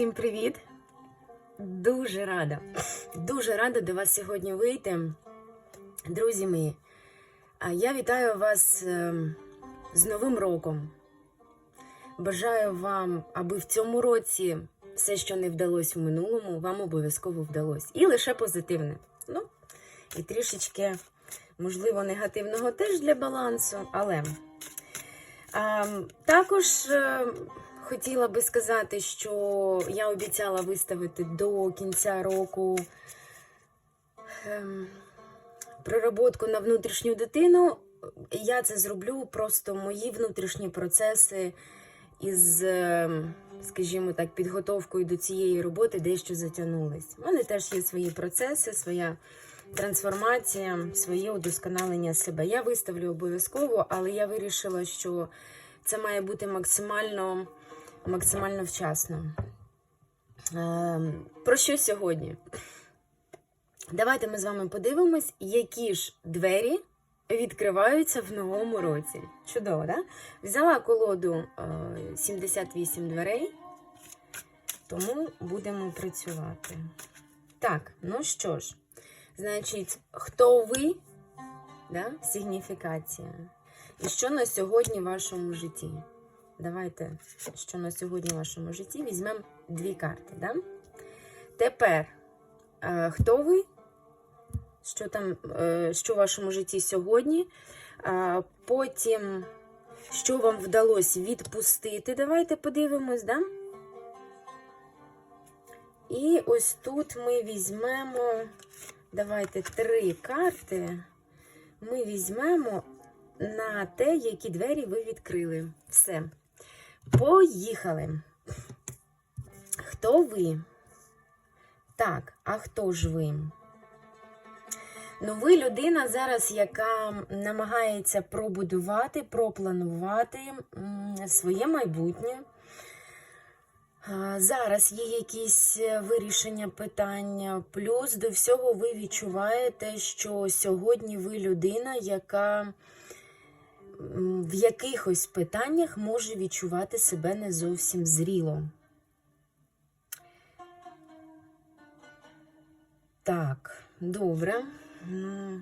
Всім привіт! Дуже рада, дуже рада до вас сьогодні вийти. Друзі мої, я вітаю вас ем, з Новим роком. Бажаю вам, аби в цьому році все, що не вдалося в минулому, вам обов'язково вдалося. І лише позитивне. Ну, і трішечки, можливо, негативного теж для балансу, але. А, також е, хотіла би сказати, що я обіцяла виставити до кінця року ем, проработку на внутрішню дитину. Я це зроблю, просто мої внутрішні процеси із, ем, скажімо так, підготовкою до цієї роботи дещо затягнулись. У мене теж є свої процеси, своя трансформація, своє удосконалення себе. Я виставлю обов'язково, але я вирішила, що це має бути максимально, максимально вчасно. Ем, Про що сьогодні? Давайте ми з вами подивимось, які ж двері відкриваються в новому році. Чудово, да? Взяла колоду е, 78 дверей, тому будемо працювати. Так, ну що ж, значить, хто ви? Да? Сигніфікація. І що на сьогодні в вашому житті? Давайте, що на сьогодні в вашому житті, візьмемо дві карти. Да? Тепер, е, хто ви? Що там, е, що в вашому житті сьогодні? А потім, що вам вдалося відпустити? Давайте подивимось, да? І ось тут ми візьмемо, давайте три карти. Ми візьмемо на те, які двері ви відкрили. Все. Поїхали. Хто ви? Так, а хто ж ви? Ну, ви людина зараз, яка намагається пробудувати, пропланувати своє майбутнє. Зараз є якісь е, вирішення питання, плюс до всього ви відчуваєте, що сьогодні ви людина, яка в якихось питаннях може відчувати себе не зовсім зріло. Так, добре. Ну,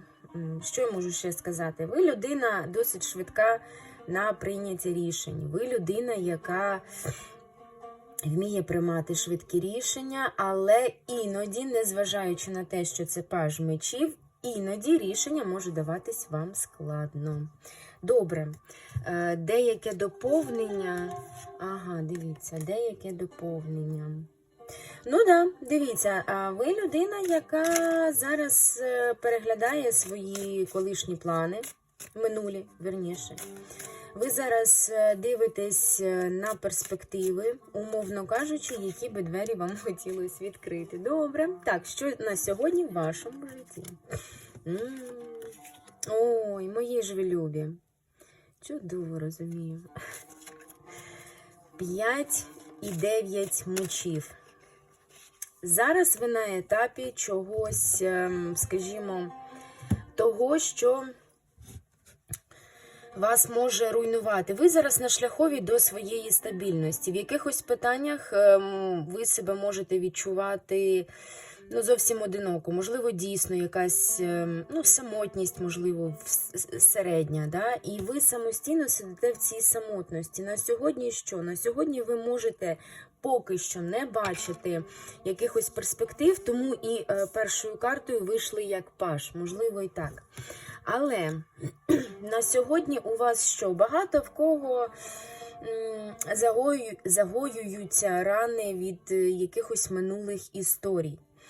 Що я можу ще сказати? Ви людина досить швидка на прийняття рішень. Ви людина, яка вміє приймати швидкі рішення, але іноді, незважаючи на те, що це паж мечів, іноді рішення може даватись вам складно. Добре, Е, деяке доповнення. Ага, дивіться, деяке доповнення. Ну да, дивіться, ви людина, яка зараз е, переглядає свої колишні плани, минулі, верніше. Ви зараз е, дивитесь на перспективи, умовно кажучи, які би двері вам хотілося відкрити. Добре. Так, що на сьогодні в вашому житті? М. Ой, мої ж ви любі. Чудово розумію. П'ять і дев'ять мечів. Зараз ви на етапі чогось, ем, скажімо, того, що вас може руйнувати. Ви зараз на шляхові до своєї стабільності. В якихось питаннях ем, ви себе можете відчувати ну, зовсім одиноко. Можливо, дійсно якась ем, ну, самотність, можливо, середня. Да? І ви самостійно сидите в цій самотності. На сьогодні що? На сьогодні ви можете поки що не бачити якихось перспектив, тому і е, першою картою вийшли як паш, можливо, і так. Але на сьогодні у вас що? Багато в кого загою, загоюються рани від е, якихось минулих історій.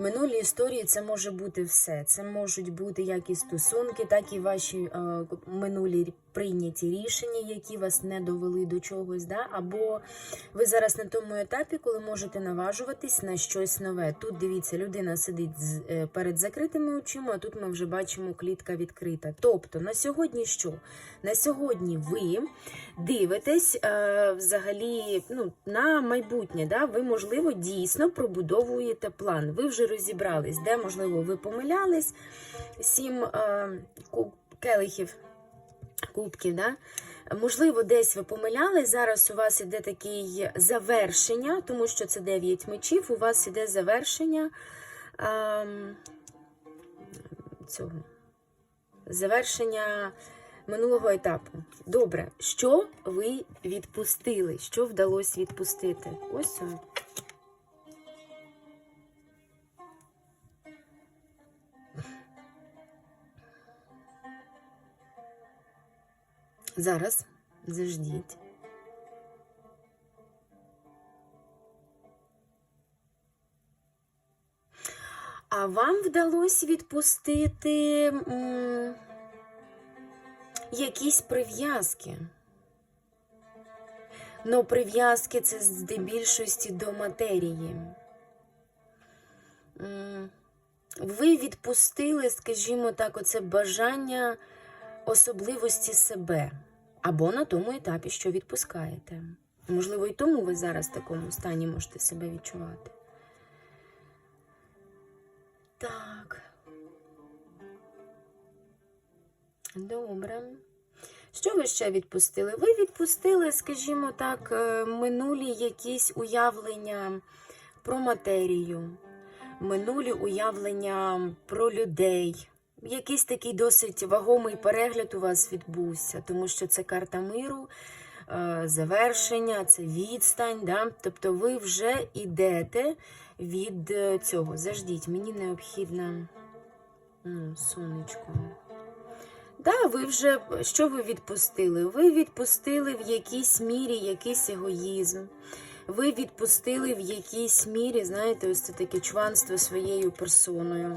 Минулі історії це може бути все. Це можуть бути як і стосунки, так і ваші е, минулі прийняті рішення, які вас не довели до чогось. Да? Або ви зараз на тому етапі, коли можете наважуватись на щось нове. Тут дивіться, людина сидить з, е, перед закритими очима, а тут ми вже бачимо клітка відкрита. Тобто на сьогодні що? На сьогодні ви дивитесь е, взагалі ну, на майбутнє. Да? Ви, можливо, дійсно пробудовуєте план. Ви вже розібрались, де, можливо, ви помилялись. Сім е, ку- келихів кубків, да? Можливо, десь ви помилялись, зараз у вас іде таке завершення, тому що це 9 мечів, у вас іде завершення ем, цього. Завершення минулого етапу. Добре, що ви відпустили? Що вдалося відпустити? Ось Зараз заждіть. А вам вдалося відпустити м, якісь прив'язки. Но прив'язки це здебільшості до матерії. М, Ви відпустили, скажімо так, оце бажання особливості себе. Або на тому етапі, що відпускаєте. Можливо, і тому ви зараз в такому стані можете себе відчувати. Так. Добре. Що ви ще відпустили? Ви відпустили, скажімо так, е, минулі якісь уявлення про матерію, минулі уявлення про людей. Якийсь такий досить вагомий перегляд у вас відбувся, тому що це карта миру, е, завершення, це відстань. Да? Тобто ви вже йдете від е, цього. Заждіть, мені необхідно ну, сонечко. Да, ви вже що ви відпустили? Ви відпустили в якійсь мірі якийсь егоїзм. Ви відпустили в якійсь мірі, знаєте, ось це таке чванство своєю персоною.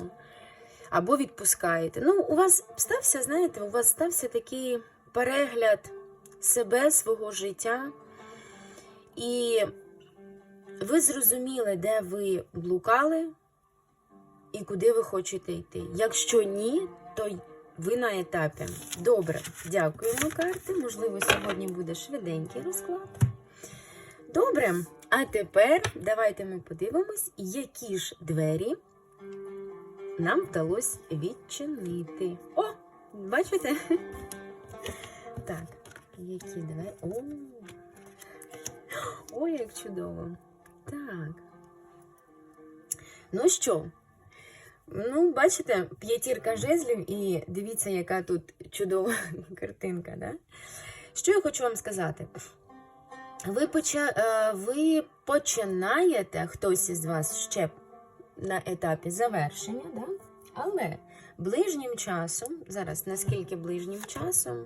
Або відпускаєте. Ну, у вас стався, знаєте, у вас стався такий перегляд себе, свого життя. І ви зрозуміли, де ви блукали і куди ви хочете йти. Якщо ні, то ви на етапі. Добре, дякуємо, карти. Можливо, сьогодні буде швиденький розклад. Добре, а тепер давайте ми подивимось, які ж двері нам вдалося відчинити. О, бачите? Так, які двері. О, Ой, як чудово. Так. Ну що? Ну, бачите, п'ятірка жезлів, і дивіться, яка тут чудова картинка. Да? Що я хочу вам сказати? Ви, поча... е, ви починаєте, хтось із вас ще на етапі завершення, да? але ближнім часом, зараз наскільки ближнім часом,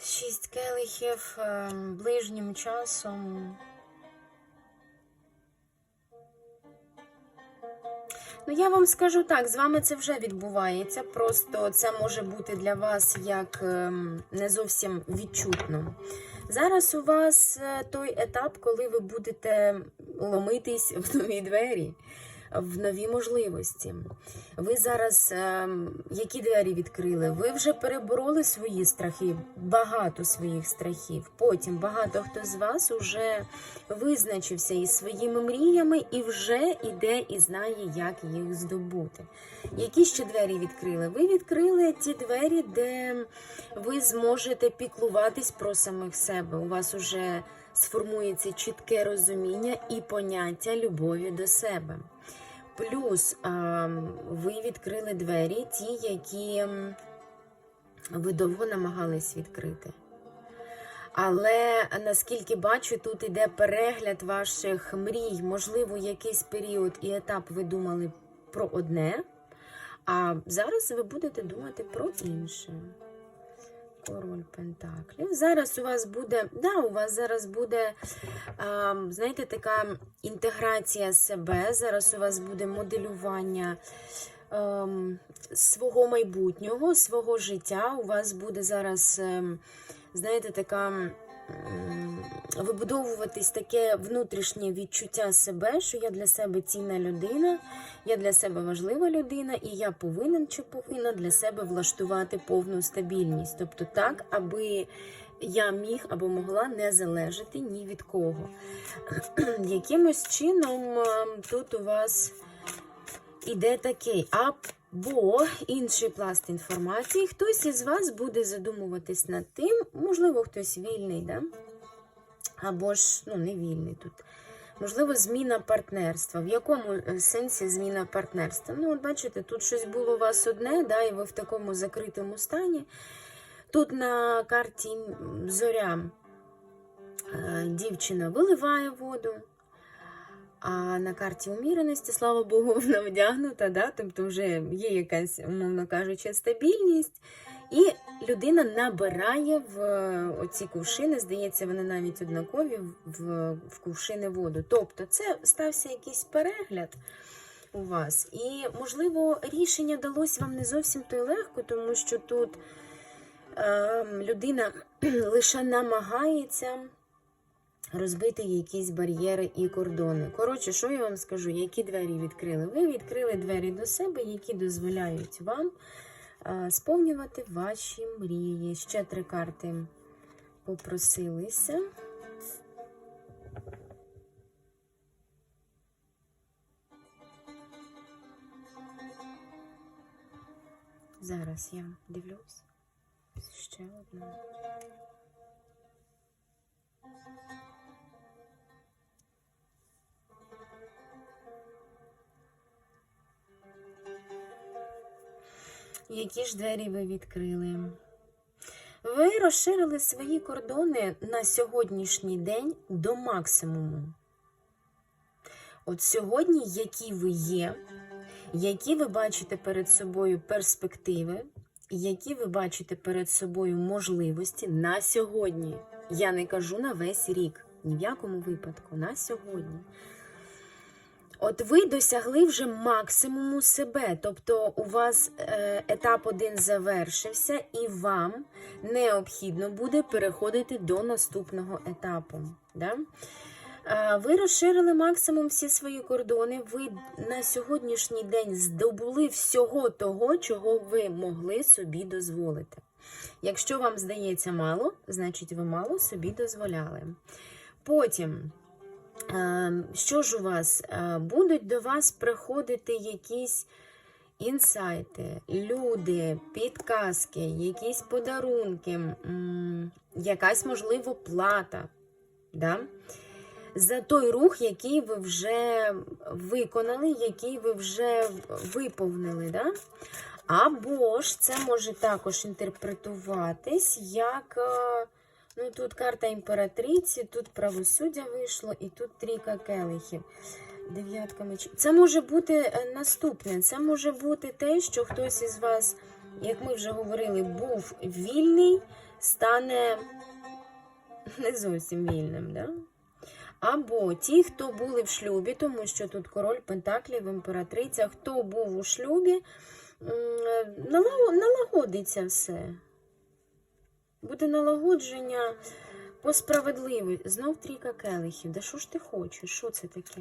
шість келихів, е, ближнім часом. Ну, я вам скажу так, з вами це вже відбувається. Просто це може бути для вас як ем, не зовсім відчутно. Зараз у вас е, той етап, коли ви будете ломитись в нові двері, в нові можливості. Ви зараз ем, які двері відкрили? Ви вже перебороли свої страхи, багато своїх страхів. Потім багато хто з вас уже визначився із своїми мріями і вже іде і знає, як їх здобути. Які ще двері відкрили? Ви відкрили ті двері, де ви зможете піклуватись про самих себе. У вас уже сформується чітке розуміння і поняття любові до себе. Плюс ви відкрили двері, ті, які ви довго намагались відкрити. Але наскільки бачу, тут іде перегляд ваших мрій. Можливо, якийсь період і етап ви думали про одне, а зараз ви будете думати про інше. Король Пентаклів. Зараз у вас буде, да, у вас зараз буде, а, знаєте, така інтеграція себе. Зараз у вас буде моделювання свого майбутнього, свого життя. У вас буде зараз, ем, знаєте, така вибудовуватись таке внутрішнє відчуття себе, що я для себе цінна людина, я для себе важлива людина, і я повинен чи повинна для себе влаштувати повну стабільність. Тобто так, аби я міг або могла не залежати ні від кого. Якимось чином ем, тут у вас іде такий. А Або інший пласт інформації, хтось із вас буде задумуватись над тим, можливо, хтось вільний, да? або ж ну, не вільний тут. Можливо, зміна партнерства. В якому е, сенсі зміна партнерства? Ну, от бачите, тут щось було у вас одне, да, і ви в такому закритому стані. Тут на карті зоря е, дівчина виливає воду, а на карті уміреності, слава Богу, вона вдягнута, да? тобто вже є якась, умовно кажучи, стабільність. І людина набирає в е, оці кувшини, здається, вони навіть однакові в, в кувшини воду. Тобто, це стався якийсь перегляд у вас. І, можливо, рішення далось вам не зовсім то легко, тому що тут е, людина лише намагається розбити якісь бар'єри і кордони. Коротше, що я вам скажу, які двері відкрили? Ви відкрили двері до себе, які дозволяють вам сповнювати ваші мрії. Ще три карти попросилися. Зараз я дивлюсь. Ще одна. Які ж двері ви відкрили? Ви розширили свої кордони на сьогоднішній день до максимуму. От сьогодні, які ви є, які ви бачите перед собою перспективи, які ви бачите перед собою можливості на сьогодні. Я не кажу на весь рік, ні в якому випадку, на сьогодні. От ви досягли вже максимуму себе, тобто у вас е, етап один завершився, і вам необхідно буде переходити до наступного етапу. Да? Ви розширили максимум всі свої кордони. Ви на сьогоднішній день здобули всього того, чого ви могли собі дозволити. Якщо вам здається мало, значить ви мало собі дозволяли. Потім. Е, Що ж у вас? Е, Будуть до вас приходити якісь інсайти, люди, підказки, якісь подарунки, якась, можливо, плата. Да? За той рух, який ви вже виконали, який ви вже виповнили. Да? Або ж це може також інтерпретуватись як. Е, Ну, тут карта імператриці, тут правосуддя вийшло, і тут трійка келихів. Дев'ятка мечів. Це може бути е, наступне. Це може бути те, що хтось із вас, як ми вже говорили, був вільний, стане не зовсім вільним. Да? Або ті, хто були в шлюбі, тому що тут король Пентаклів, імператриця, хто був у шлюбі, налагодиться все. Буде налагодження по справедливості. Знов трійка келихів. Да що ж ти хочеш? Що це таке?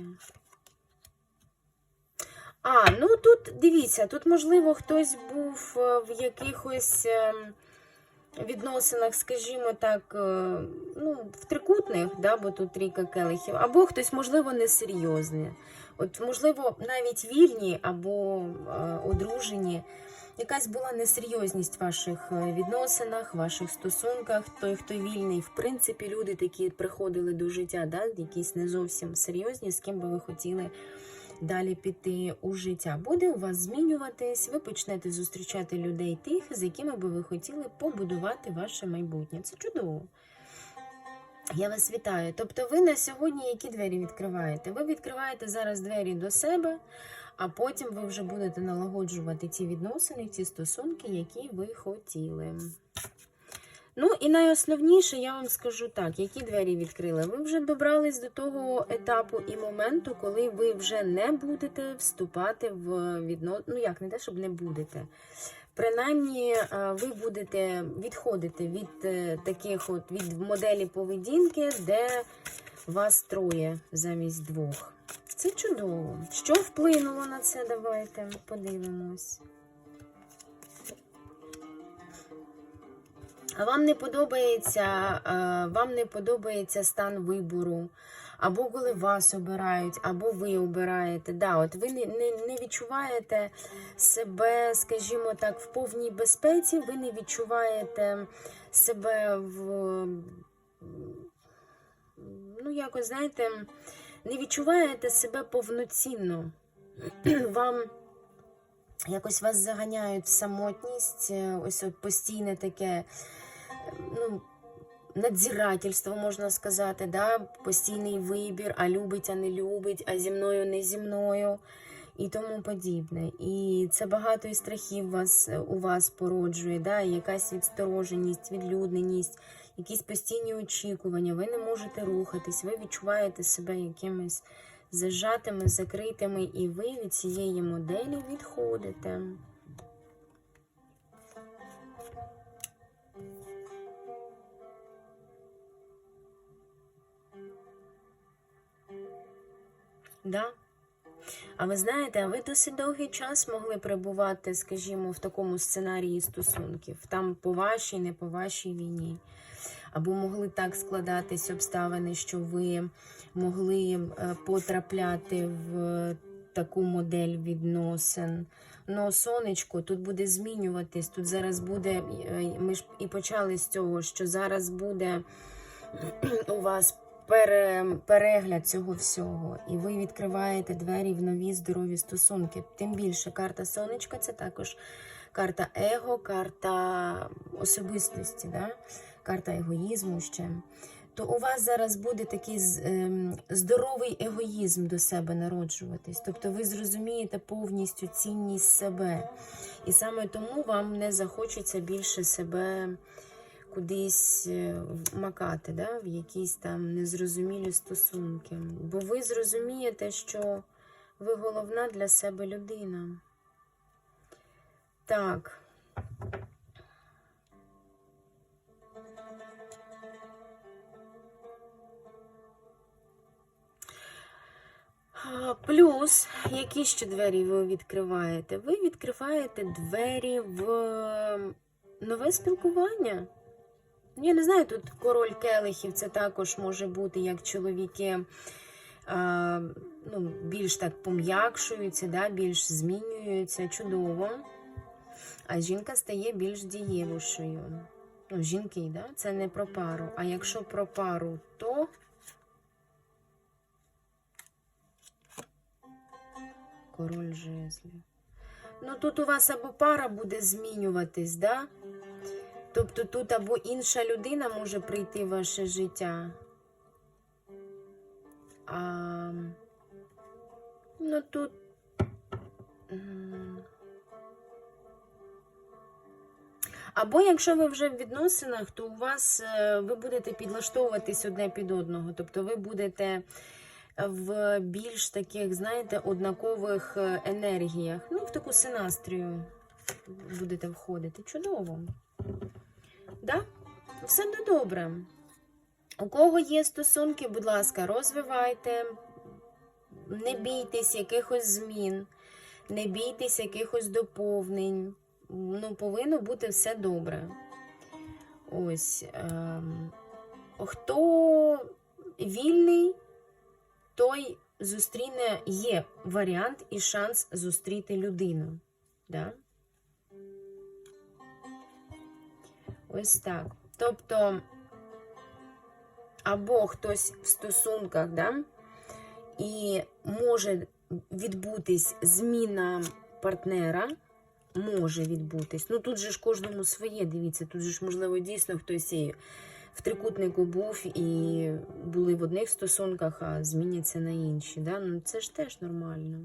А, ну тут дивіться, тут, можливо, хтось був е, в якихось ем, відносинах, скажімо так, е, ну, в трикутних, да, бо тут трійка келихів, або хтось, можливо, несерйозний. От, можливо, навіть вільні або е, одружені. Якась була несерйозність в ваших е, відносинах, ваших стосунках. Той, хто вільний, в принципі, люди такі приходили до життя, да? якісь не зовсім серйозні, з ким би ви хотіли далі піти у життя. Буде у вас змінюватись, ви почнете зустрічати людей тих, з якими би ви хотіли побудувати ваше майбутнє. Це чудово. Я вас вітаю. Тобто, ви на сьогодні які двері відкриваєте? Ви відкриваєте зараз двері до себе, а потім ви вже будете налагоджувати ті відносини, ті стосунки, які ви хотіли. Ну і найосновніше, я вам скажу так, які двері відкрили. Ви вже добрались до того етапу і моменту, коли ви вже не будете вступати в відносини. Ну як не те, щоб не будете. Принаймні, е, ви будете відходити від е, таких от від моделі поведінки, де вас троє замість двох. Це чудово. Що вплинуло на це? Давайте подивимось. Вам не подобається, вам не подобається стан вибору, або коли вас обирають, або ви обираєте. Да, от ви не, не відчуваєте себе, скажімо так, в повній безпеці, ви не відчуваєте себе в. Ну, якось, знаєте, не відчуваєте себе повноцінно. Вам якось вас заганяють в самотність, е, ось от постійне таке, е, ну, надзирательство, можна сказати, да? постійний вибір, а любить, а не любить, а зі мною, не зі мною і тому подібне. І це багато і страхів вас, у вас породжує, да? якась відстороженість, відлюдненість, якісь постійні очікування, ви не можете рухатись, ви відчуваєте себе якимись зажатими, закритими, і ви від цієї моделі відходите. Да. А ви знаєте, ви досить довгий час могли перебувати, скажімо, в такому сценарії стосунків, там по вашій, не по вашій війні. Або могли так складатись обставини, що ви могли е, потрапляти в таку модель відносин. Ну, сонечко, тут буде змінюватись. Тут зараз буде. е, Ми ж і почали з цього, що зараз буде у вас перегляд цього всього, і ви відкриваєте двері в нові здорові стосунки. Тим більше карта сонечка це також карта его, карта особистості, да? карта егоїзму ще. То у вас зараз буде такий ем, здоровий егоїзм до себе народжуватись. Тобто ви зрозумієте повністю цінність себе. І саме тому вам не захочеться більше себе кудись е, макати, да? в якісь там незрозумілі стосунки. Бо ви зрозумієте, що ви головна для себе людина. Так. Плюс, які ще двері ви відкриваєте? Ви відкриваєте двері в нове спілкування. Я не знаю, тут король келихів це також може бути, як чоловіки а, ну, більш так пом'якшуються, да, більш змінюються, чудово. А жінка стає більш дієвішою. Ну, жінки, да? це не про пару. А якщо про пару, то король жезлів. Ну, тут у вас або пара буде змінюватись, да? Тобто тут або інша людина може прийти в ваше життя. А, ну тут. Або якщо ви вже в відносинах, то у вас е, ви будете підлаштовуватись одне під одного. Тобто ви будете в більш таких, знаєте, однакових е, енергіях. Ну, в таку синастрію будете входити. Чудово. Да? Все буде добре. У кого є стосунки, будь ласка, розвивайте, не бійтесь якихось змін, не бійтесь якихось доповнень. Ну, повинно бути все добре. Ось. Ем, хто вільний, той зустріне, є варіант і шанс зустріти людину. Да? Ось так. Тобто, або хтось в стосунках, да, і може відбутись зміна партнера, може відбутись. Ну тут же ж кожному своє, дивіться, тут же ж, можливо, дійсно хтось і в трикутнику був і були в одних стосунках, а зміняться на інші. Да? Ну, це ж теж нормально.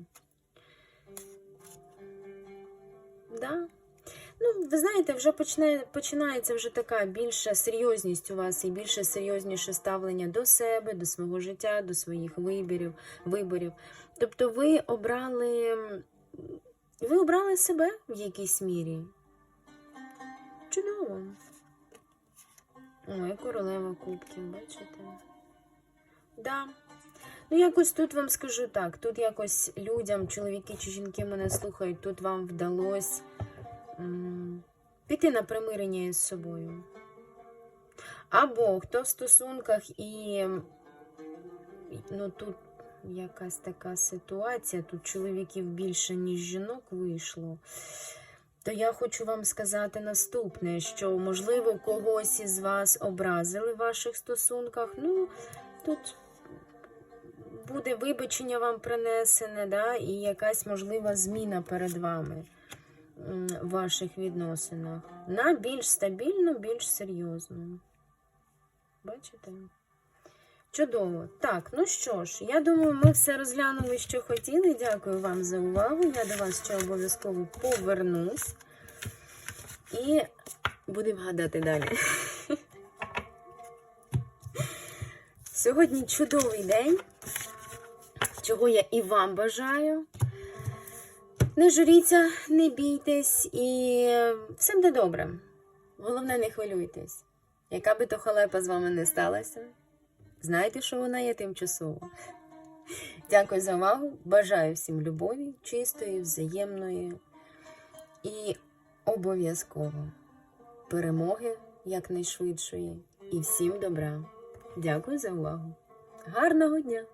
Да? Ну, ви знаєте, вже почне, починається вже така більша серйозність у вас і більше серйозніше ставлення до себе, до свого життя, до своїх виборів. виборів. Тобто ви обрали, ви обрали себе в якійсь мірі. Чудово. Ой, королева кубків, бачите? Да. Ну, якось тут вам скажу так, тут якось людям, чоловіки чи жінки мене слухають, тут вам вдалося піти на примирення із собою. Або хто в стосунках і ну тут якась така ситуація, тут чоловіків більше, ніж жінок вийшло. То я хочу вам сказати наступне: що, можливо, когось із вас образили в ваших стосунках. Ну, тут буде вибачення вам принесене, да, і якась можлива зміна перед вами ваших відносинах. На більш стабільну, більш серйозну. Бачите? Чудово. Так, ну що ж, я думаю, ми все розглянули, що хотіли. Дякую вам за увагу. Я до вас ще обов'язково повернусь. І будемо гадати далі. Сьогодні чудовий день, чого я і вам бажаю. Не журіться, не бійтесь і все буде добре. Головне, не хвилюйтесь. Яка би то халепа з вами не сталася, знайте, що вона є тимчасово. Дякую за увагу. Бажаю всім любові, чистої, взаємної і обов'язково перемоги якнайшвидшої і всім добра. Дякую за увагу. Гарного дня!